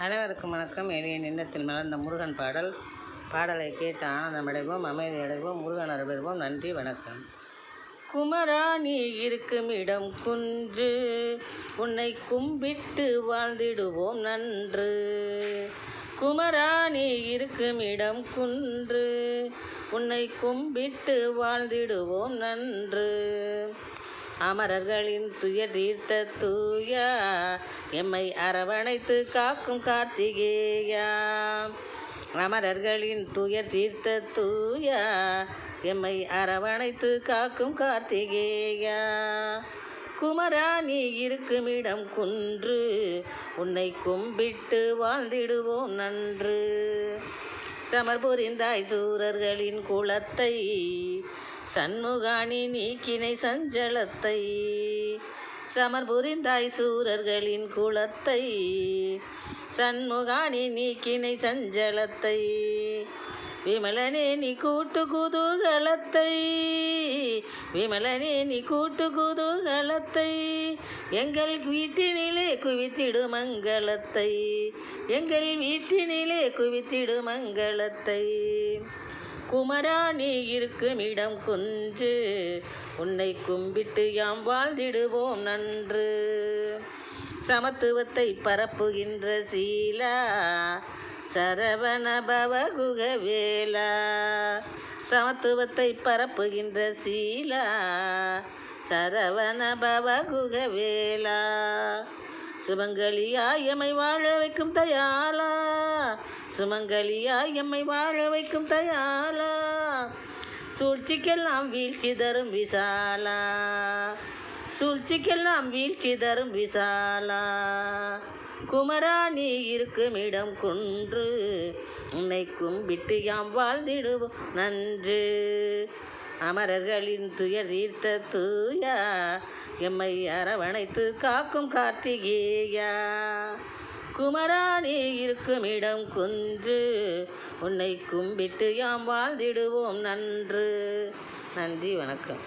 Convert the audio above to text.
அனைவருக்கும் வணக்கம். எளிய நின்னத்தில் மலர்ந்த முருகன் பாடல். பாடலை கேட்டு ஆனந்தமடைவோம் அமைதி அடைவோம் முருகன் அருள்வோம் நன்றி வணக்கம். குமரா நீ இருக்கும் இடம் குன்று உன்னை கும்பிட்டு வாழ்ந்திடுவோம் நன்று. குமரா நீ இருக்கும் இடம் குன்று உன்னை கும்பிட்டு வாழ்ந்திடுவோம் நன்று. அமரர்களின் துயர் தீர்த்த தூயா எம்மை அரவணைத்து காக்கும் கார்த்திகேயா. அமரர்களின் துயர் தீர்த்த தூயா எம்மை அரவணைத்து காக்கும் கார்த்திகேயா. குமரா நீ இருக்குமிடம் குன்று உன்னை கும்பிட்டு வாழ்ந்திடுவோம் நன்று. சமர் புரிந்தாய் சூரர்களின் குலத்தை சண்முகாணி நீக்கினை சஞ்சலத்தை. சமர் புரிந்தாய் சூரர்களின் குலத்தை. சண்முகாணி நீக்கினை சஞ்சலத்தை. விமலனே நீ கூட்டு குதூகலத்தை. விமலனே நீ கூட்டு குதூகலத்தை. எங்கள் வீட்டினிலே குவித்திடு மங்களத்தை. எங்கள் வீட்டினிலே குவித்திடு மங்களத்தை. குமரா நீ இருக்கும் இடம் குன்று. உன்னை கும்பிட்டு யாம் வாழ்ந்திடுவோம் நன்று. சமத்துவத்தை பரப்புகின்ற சீலா சரவண பவகுக வேலா சமத்துவத்தை பரப்புகின்ற சீலா சரவண பவகுக வேலா சுமங்கலியாய் எம்மை வாழ வைக்கும் தயாலா சுமங்கலியாய் எம்மை வாழ வைக்கும் தயாலா சூழ்ச்சிக்கெல்லாம் வீழ்ச்சி தரும் விசாலா. சூழ்ச்சிக்கெல்லாம் வீழ்ச்சி தரும் விசாலா. குமரா நீ இருக்கும் இடம் குன்று. உன்னை கும்பிட்டு யாம் வாழ்ந்திடுவோம் நன்று. அமரர்களின் துயர் தீர்த்த தூயா. எம்மை அரவணைத்து காக்கும் கார்த்திகேயா. குமரா நீ இருக்கும் இடம் குன்று. உன்னை கும்பிட்டு யாம் வாழ்ந்திடுவோம் நன்று. நன்றி வணக்கம்.